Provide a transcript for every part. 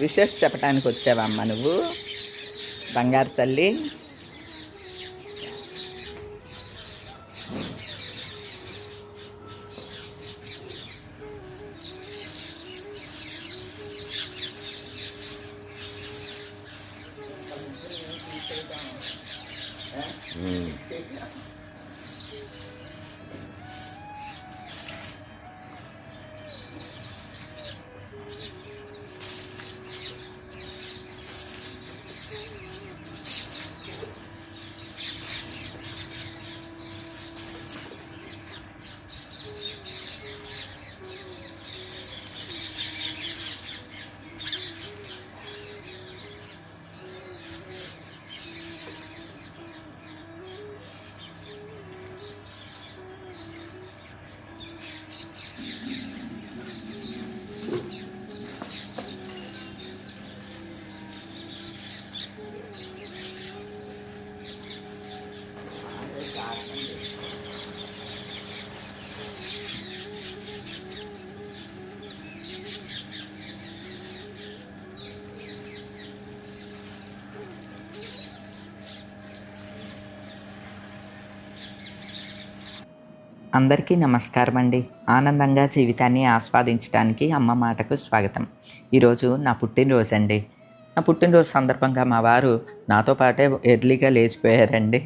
Wishes చెప్పడానికి వచ్చావమ్మా నువ్వు? బంగారు తల్లి? అందరికీ నమస్కారం అండి ఆనందంగా జీవితాన్ని ఆస్వాదించడానికి అమ్మ మాటకు స్వాగతం. ఈరోజు నా పుట్టినరోజు అండి నా పుట్టినరోజు సందర్భంగా మా వారు నాతో పాటే ఎర్లీగా లేచిపోయారండి.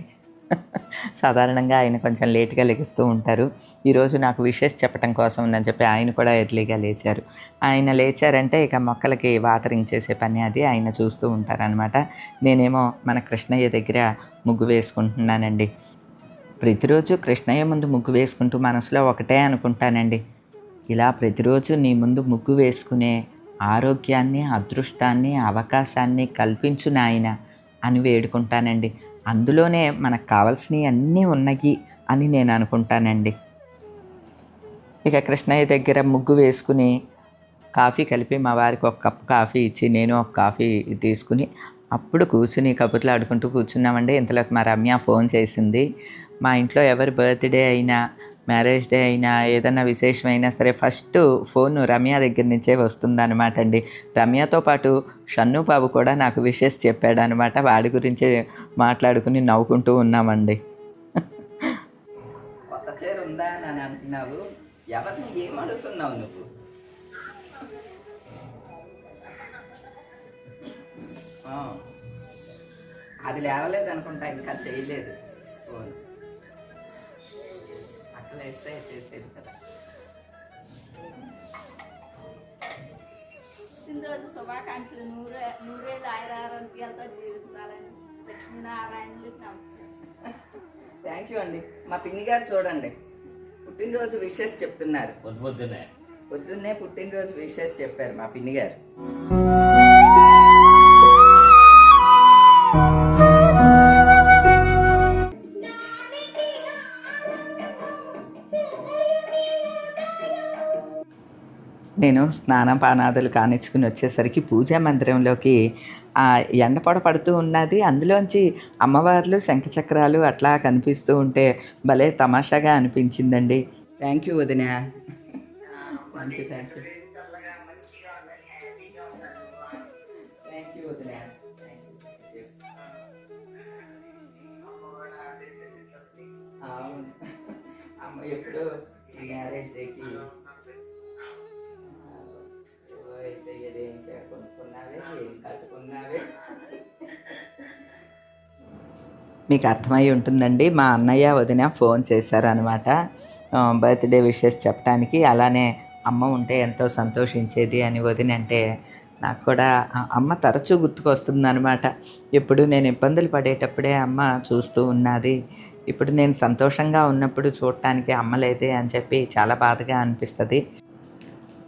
సాధారణంగా ఆయన కొంచెం లేట్గా లెగుస్తూ ఉంటారు. ఈరోజు నాకు విషెస్ చెప్పడం కోసం ఉందని చెప్పి ఆయన కూడా ఎర్లీగా లేచారు. ఆయన లేచారంటే ఇక మొక్కలకి వాటరింగ్ చేసే పని అది ఆయన చూస్తూ ఉంటారనమాట నేనేమో మన కృష్ణయ్య దగ్గర ముగ్గు వేసుకుంటున్నానండి. ప్రతిరోజు కృష్ణయ్య ముందు ముగ్గు వేసుకుంటూ మనసులో ఒకటే అనుకుంటానండి. ఇలా ప్రతిరోజు నీ ముందు ముగ్గు వేసుకునే ఆరోగ్యాన్ని అదృష్టాన్ని అవకాశాన్ని కల్పించు నాయన అని వేడుకుంటానండి. అందులోనే మనకు కావాల్సినవి అన్నీ ఉన్నాయి అని నేను అనుకుంటానండి. ఇక కృష్ణయ్య దగ్గర ముగ్గు వేసుకుని కాఫీ కలిపి మా వారికి ఒక కప్పు కాఫీ ఇచ్చి నేను ఒక కాఫీ తీసుకుని అప్పుడు కూర్చుని కబుర్లు ఆడుకుంటూ కూర్చున్నామండి. ఇంతలోకి మా రమ్య ఫోన్ చేసింది. మా ఇంట్లో ఎవరి బర్త్డే అయినా మ్యారేజ్ డే అయినా ఏదైనా విశేషమైనా సరే ఫస్ట్ ఫోన్ రమ్య దగ్గర నుంచే వస్తుందన్నమాట అండి. రమ్యతో పాటు షన్ను బాబు కూడా నాకు విషెస్ చెప్పాడు అనమాట వాడి గురించి మాట్లాడుకుని నవ్వుకుంటూ ఉన్నామండి. కొత్త చీర ఉందా అని అంటున్నావు. ఎవరిని ఏం అడుగుతున్నావు నువ్వు? అది లేవలేదు అనుకుంటా ఇంకా చేయలేదు. ఫోన్ అట్లా వేస్తే చేసేది కదా. పుట్టినరోజు శుభాకాంక్షలు. నూరే నూరేళ్ళు ఆయురారోగ్యాలతో జీవించాలని లక్ష్మీనారాయణులకు నమస్కారం. థ్యాంక్ యూ అండి. మా పిన్ని గారు చూడండి. పుట్టినరోజు విషెస్ చెప్తున్నారు. పొద్దు పొద్దునే పొద్దున్నే పుట్టినరోజు విషెస్ చెప్పారు మా పిన్ని గారు నేను స్నానపానాదులు కానిచ్చుకుని వచ్చేసరికి పూజా మందిరంలోకి ఆ ఎండపొడ పడుతూ ఉన్నది. అందులోంచి అమ్మవార్లు శంఖచక్రాలు అట్లా కనిపిస్తూ ఉంటే భలే తమాషాగా అనిపించిందండి. థ్యాంక్ యూ వదిన. థ్యాంక్ యూ థ్యాంక్ యూ ఎప్పుడు ఈ మ్యారేజ్ డేకి మీకు అర్థమై ఉంటుందండి. మా అన్నయ్య వదిన ఫోన్ చేశారనమాట బర్త్డే విషెస్ చెప్పడానికి అలానే అమ్మ ఉంటే ఎంతో సంతోషించేది అని వదిన అంటే నాకు కూడా అమ్మ తరచూ గుర్తుకొస్తుంది అనమాట ఎప్పుడు నేను ఇబ్బందులు పడేటప్పుడే అమ్మ చూస్తూ ఉన్నది. ఇప్పుడు నేను సంతోషంగా ఉన్నప్పుడు చూడటానికి అమ్మ లేదే అని చెప్పి చాలా బాధగా అనిపిస్తుంది.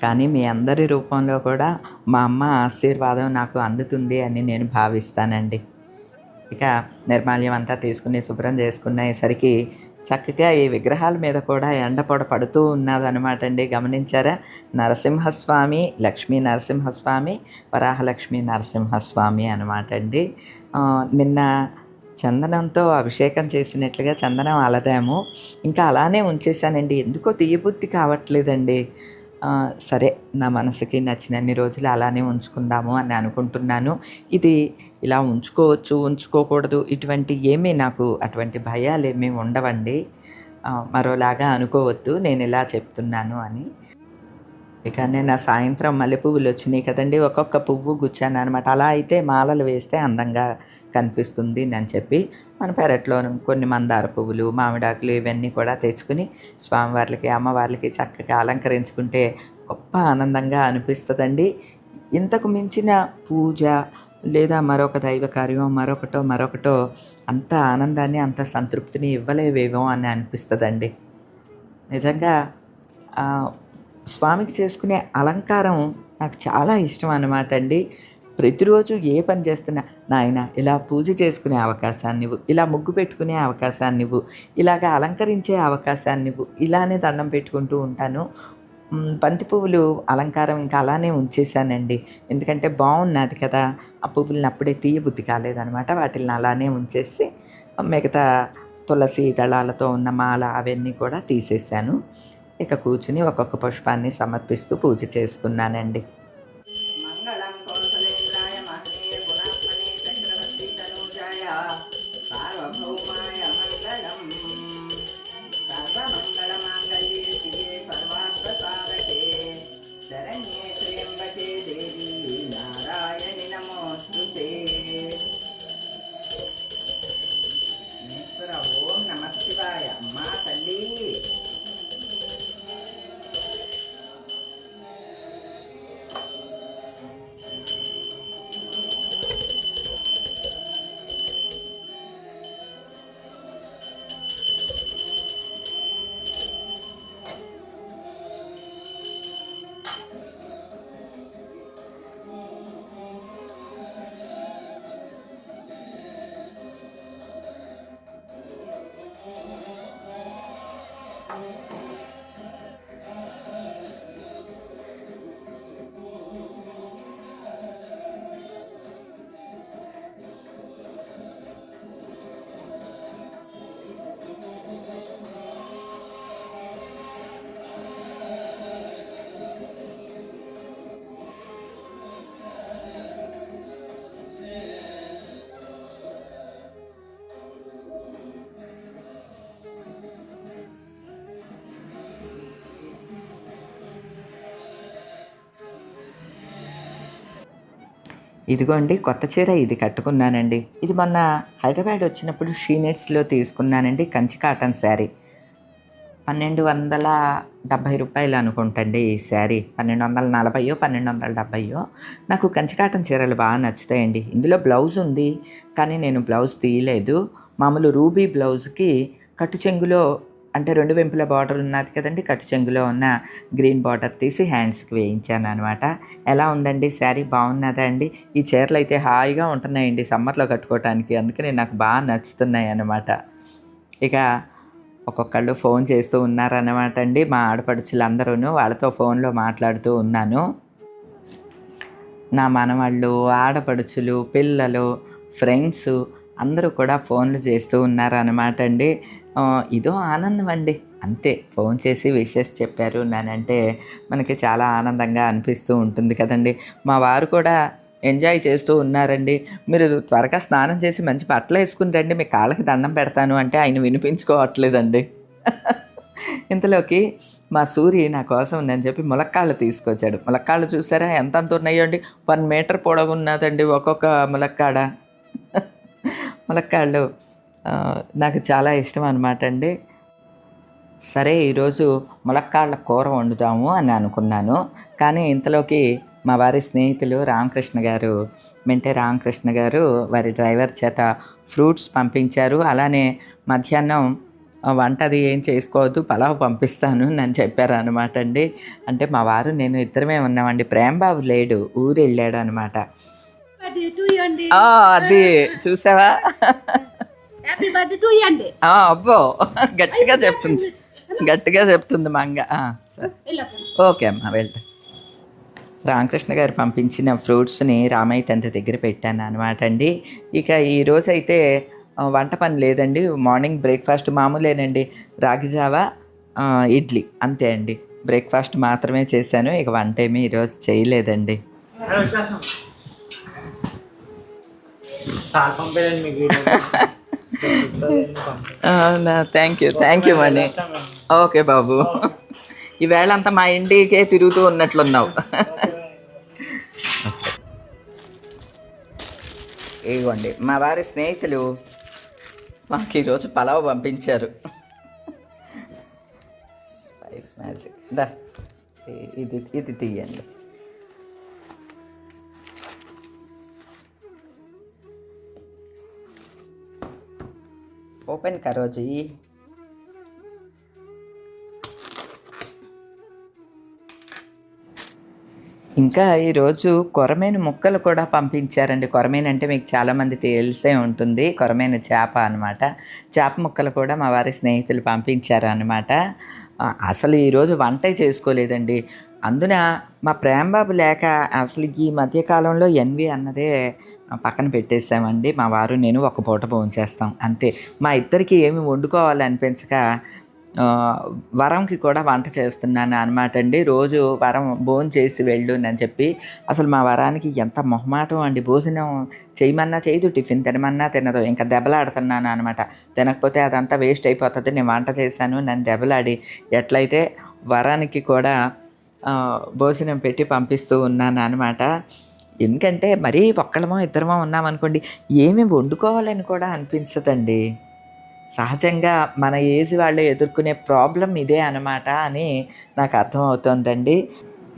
కానీ మీ అందరి రూపంలో కూడా మా అమ్మ ఆశీర్వాదం నాకు అందుతుంది అని నేను భావిస్తానండి. ఇక నిర్మాల్యం అంతా తీసుకుని శుభ్రం చేసుకునేసరికి చక్కగా ఈ విగ్రహాల మీద కూడా ఎండపొడ పడుతూ ఉన్నదనమాట అండి. గమనించారా? నరసింహస్వామి లక్ష్మీ నరసింహస్వామి వరాహలక్ష్మీ నరసింహస్వామి అనమాట అండి. నిన్న చందనంతో అభిషేకం చేసినట్లుగా చందనం అలదాము. ఇంకా అలానే ఉంచేసానండి ఎందుకో తీయబుద్ధి కావట్లేదండి. సరే నా మనసుకి నచ్చినన్ని రోజులు అలానే ఉంచుకుందాము అని అనుకుంటున్నాను. ఇది ఇలా ఉంచుకోవచ్చు ఉంచుకోకూడదు ఇటువంటి ఏమీ నాకు అటువంటి భయాలు ఏమీ ఉండవండి మరోలాగా అనుకోవద్దు నేను ఇలా చెప్తున్నాను అని. ఇక నేను ఆ సాయంత్రం మల్లె పువ్వులు వచ్చినాయి కదండి. ఒక్కొక్క పువ్వు గుచ్చాను అనమాట అలా అయితే మాలలు వేస్తే అందంగా కనిపిస్తుంది అని చెప్పి మన పెరట్లో కొన్ని మందార పువ్వులు మామిడాకులు ఇవన్నీ కూడా తెచ్చుకుని స్వామివార్లకి అమ్మవార్లకి చక్కగా అలంకరించుకుంటే గొప్ప ఆనందంగా అనిపిస్తుందండి. ఇంతకు మించిన పూజ లేదా మరొక దైవ కార్యం మరొకటో మరొకటో అంత ఆనందాన్ని అంత సంతృప్తిని ఇవ్వలేవేమో అని అనిపిస్తుందండి. నిజంగా స్వామికి చేసుకునే అలంకారం నాకు చాలా ఇష్టం అన్నమాట అండి. ప్రతిరోజు ఏ పని చేస్తున్నా నాయన ఇలా పూజ చేసుకునే అవకాశాన్ని ఇవ్వు ఇలా ముగ్గు పెట్టుకునే అవకాశాన్ని ఇవ్వు ఇలాగ అలంకరించే అవకాశాన్ని ఇవ్వు ఇలానే దండం పెట్టుకుంటూ ఉంటాను. బంతి పువ్వులు అలంకారం ఇంకా అలానే ఉంచేసానండి ఎందుకంటే బాగున్నది కదా ఆ పువ్వులను అప్పుడే తీయబుద్ధి కాలేదనమాట వాటిని అలానే ఉంచేసి మిగతా తులసి దళాలతో ఉన్న మాల అవన్నీ కూడా తీసేసాను ఇక కూర్చుని ఒక్కొక్క పుష్పాన్ని సమర్పిస్తూ పూజ చేసుకున్నానండి. ఇదిగోండి కొత్త చీర ఇది కట్టుకున్నానండి. ఇది మొన్న హైదరాబాద్ వచ్చినప్పుడు షీనెట్స్లో తీసుకున్నానండి కంచి కాటన్ శారీ. పన్నెండు వందల డెబ్భై రూపాయలు అనుకుంటండి ఈ శారీ. పన్నెండు వందల నలభైయో పన్నెండు వందల డెబ్భైయో నాకు కంచి కాటన్ చీరలు బాగా నచ్చుతాయండి. ఇందులో బ్లౌజ్ ఉంది కానీ నేను బ్లౌజ్ తీయలేదు. మామూలు రూబీ బ్లౌజ్కి కట్టు చెంగులో అంటే రెండు వెంపుల బార్డర్ ఉన్నది కదండి కట్టు చెంగులో ఉన్న గ్రీన్ బార్డర్ తీసి హ్యాండ్స్కి వేయించాను అనమాట ఎలా ఉందండి? శారీ బాగున్నదా అండి? ఈ చీరలు అయితే హాయిగా ఉంటున్నాయండి సమ్మర్లో కట్టుకోవటానికి అందుకని నాకు బాగా నచ్చుతున్నాయి అన్నమాట. ఇక ఒక్కొక్కళ్ళు ఫోన్ చేస్తూ ఉన్నారన్నమాట అండి మా ఆడపడుచులందరూ వాళ్ళతో ఫోన్లో మాట్లాడుతూ ఉన్నాను. నా మనవాళ్ళు ఆడపడుచులు పిల్లలు ఫ్రెండ్స్ అందరూ కూడా ఫోన్లు చేస్తూ ఉన్నారన్నమాట అండి. ఇదో ఆనందం అండి అంతే ఫోన్ చేసి విషెస్ చెప్పారు. నానంటే మనకి చాలా ఆనందంగా అనిపిస్తూ ఉంటుంది కదండి. మా వారు కూడా ఎంజాయ్ చేస్తూ ఉన్నారండి. మీరు త్వరగా స్నానం చేసి మంచి బట్టలు వేసుకుని రండి. మీ కాళ్ళకి దండం పెడతాను అంటే ఆయన వినిపించుకోవట్లేదండి. ఇంతలోకి మా సూరి నా కోసం నేను చెప్పి ములక్కాళ్ళు తీసుకొచ్చాడు. ములక్కాళ్ళు చూసారా? ఎంత అంత ఉన్నాయో అండి. వన్ మీటర్ పొడవు ఉన్నదండి ఒక్కొక్క ములక్కాడ. ములక్కాళ్ళు నాకు చాలా ఇష్టం అనమాట అండి. సరే ఈరోజు ములక్కాళ్ళ కూర వండుతాము అని అనుకున్నాను. కానీ ఇంతలోకి మా వారి స్నేహితులు రామకృష్ణ గారు మెంటే రామకృష్ణ గారు వారి డ్రైవర్ చేత ఫ్రూట్స్ పంపించారు. అలానే మధ్యాహ్నం వంటది ఏం చేసుకోవద్దు పలావ్ పంపిస్తాను అని చెప్పారు అనమాట అండి. అంటే మా వారు నేను ఇద్దరమే ఉన్నామండి. ప్రేమబాబు లేడు ఊరు వెళ్ళాడు అనమాట అది చూసావా? హ్యాపీ బర్త్డే టు యూ అండి ఆ, అబ్బో. గట్టిగా చెప్తుంది. గట్టిగా చెప్తుంది మంగ. ఆ, సరే. ఓకే అమ్మా వెళ్తా. రామకృష్ణ గారు పంపించిన ఫ్రూట్స్ని రామయ్య తండ్రి దగ్గర పెట్టాను అనమాట అండి. ఇక ఈరోజు అయితే వంట పని లేదండి. మార్నింగ్ బ్రేక్ఫాస్ట్ మామూలేనండి. రాగి జావా ఆ, ఇడ్లీ. అంతే అండి. బ్రేక్ఫాస్ట్ మాత్రమే చేశాను. ఇక వంట ఏమీ ఈరోజు చేయలేదండి. అది అవునా thank you thank you Mani. Okay బాబు. ఈవేళ అంతా మా ఇంటికే తిరుగుతూ ఉన్నట్లున్నావు. ఇవ్వండి మా వారి స్నేహితులు మాకు ఈరోజు పలావ్ పంపించారు. స్పైస్ మ్యాజిక్ దా ఇది ఇది తీయండి. ఓపెన్ కరో జీ ఇంకా ఈరోజు కొరమైన ముక్కలు కూడా పంపించారండి. కొరమైన అంటే మీకు చాలామంది తెలిసే ఉంటుంది. కొరమైన చేప అనమాట చేప ముక్కలు కూడా మా వారి స్నేహితులు పంపించారు అనమాట అసలు ఈరోజు వంటే చేసుకోలేదండి. అందున మా ప్రేమబాబు లేక అసలు ఈ మధ్యకాలంలో ఎన్వి అన్నదే పక్కన పెట్టేసామండి మా వారు నేను ఒక పూట భోంచేస్తాం అంతే. మా ఇద్దరికి ఏమి వండుకోవాలి అనిపించక వరంకి కూడా వంట చేస్తున్నాను అనమాట అండి రోజు వరం భోజనం చేసి వెళ్ళు అని చెప్పి అసలు మా వరానికి ఎంత మొహమాటం అండి. భోజనం చేయమన్నా చేయదు టిఫిన్ తినమన్నా తినదు ఇంకా దెబ్బలాడుతున్నాను అనమాట తినకపోతే అదంతా వేస్ట్ అయిపోతుంది నేను వంట చేశాను నన్ను దెబ్బలాడి. ఎట్లయితే వరానికి కూడా భోజనం పెట్టి పంపిస్తూ ఉన్నాను అనమాట ఎందుకంటే మరీ ఒక్కడమో ఇద్దరమో ఉన్నామనుకోండి ఏమి వండుకోవాలని కూడా అనిపించదండి. సహజంగా మన ఏజ్ వాళ్ళు ఎదుర్కొనే ప్రాబ్లం ఇదే అనమాట అని నాకు అర్థమవుతోందండి.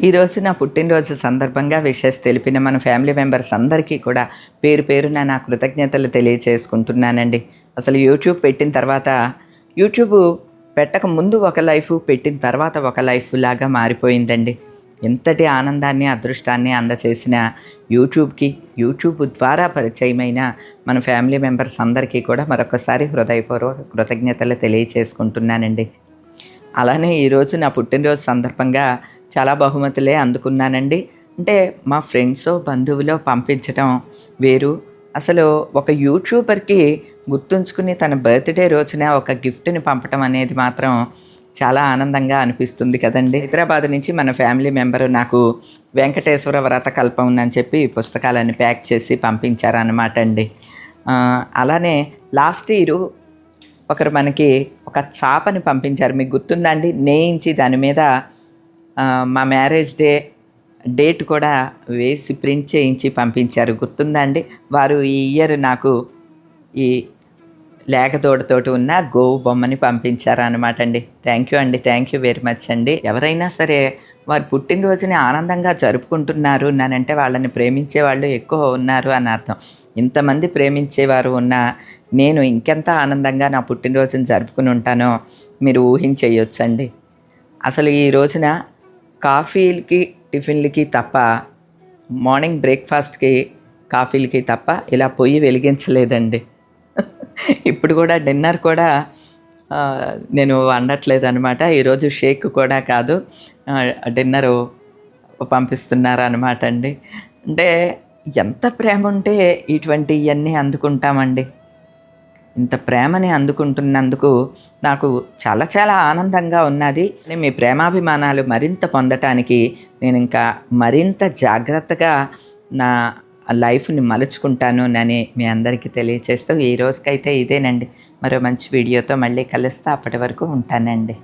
ఈరోజు నా పుట్టినరోజు సందర్భంగా విషెస్ తెలిపిన మన ఫ్యామిలీ మెంబర్స్ అందరికీ కూడా పేరు పేరున నా కృతజ్ఞతలు తెలియచేసుకుంటున్నానండి. అసలు యూట్యూబ్ పెట్టిన తర్వాత యూట్యూబ్ పెట్టక ముందు ఒక లైఫ్ పెట్టిన తర్వాత ఒక లైఫ్ లాగా మారిపోయిందండి. ఎంతటి ఆనందాన్ని అదృష్టాన్ని అందచేసిన యూట్యూబ్కి యూట్యూబ్ ద్వారా పరిచయమైన మన ఫ్యామిలీ మెంబర్స్ అందరికీ కూడా మరొకసారి హృదయపూర్వక కృతజ్ఞతలు తెలియచేసుకుంటున్నానండి. అలానే ఈరోజు నా పుట్టినరోజు సందర్భంగా చాలా బహుమతులే అందుకున్నానండి. అంటే మా ఫ్రెండ్స్ బంధువులో పంపించడం వేరు. అసలు ఒక యూట్యూబర్కి గుర్తుంచుకుని తన బర్త్డే రోజున ఒక గిఫ్ట్ని పంపటం అనేది మాత్రం చాలా ఆనందంగా అనిపిస్తుంది కదండి. హైదరాబాద్ నుంచి మన ఫ్యామిలీ మెంబరు నాకు వెంకటేశ్వర వ్రత కల్పం ఉందని చెప్పి పుస్తకాలను పుస్తకాలన్నీ ప్యాక్ చేసి పంపించారనమాట అండి. అలానే లాస్ట్ ఇయర్ ఒకరు మనకి ఒక చాపని పంపించారు. మీకు గుర్తుందండి నేయించి దాని మీద మా మ్యారేజ్ డే డేట్ కూడా వేసి ప్రింట్ చేయించి పంపించారు. గుర్తుందండి వారు ఈ ఇయర్ నాకు ఈ లేకతోటతోటి ఉన్న గోవు బొమ్మని పంపించారు అనమాట అండి. థ్యాంక్ యూ అండి. థ్యాంక్ యూ వెరీ మచ్ అండి. ఎవరైనా సరే వారు పుట్టినరోజుని ఆనందంగా జరుపుకుంటున్నారు నానంటే వాళ్ళని ప్రేమించే వాళ్ళు ఎక్కువ ఉన్నారు అని అర్థం. ఇంతమంది ప్రేమించేవారు ఉన్నా నేను ఇంకెంత ఆనందంగా నా పుట్టినరోజుని జరుపుకుని ఉంటానో మీరు ఊహించేయొచ్చండి. అసలు ఈ రోజున కాఫీలకి టిఫిన్లకి తప్ప మార్నింగ్ బ్రేక్ఫాస్ట్కి కాఫీలకి తప్ప ఇలా పొయ్యి వెలిగించలేదండి. ఇప్పుడు కూడా డిన్నర్ కూడా నేను వండట్లేదు అనమాట ఈరోజు షేక్ కూడా కాదు. డిన్నరు పంపిస్తున్నారు అనమాట అండి. అంటే ఎంత ప్రేమ ఉంటే ఇటువంటి ఇవన్నీ అందుకుంటామండి. ఇంత ప్రేమని అందుకుంటున్నందుకు నాకు చాలా చాలా ఆనందంగా ఉన్నది. మీ ప్రేమాభిమానాలు మరింత పొందటానికి నేను ఇంకా మరింత జాగ్రత్తగా నా లైఫ్ని మలుచుకుంటాను అని మీ అందరికీ తెలియచేస్తూ ఈ రోజుకైతే ఇదేనండి. మరో మంచి వీడియోతో మళ్ళీ కలుస్తా. అప్పటి వరకు ఉంటానండి.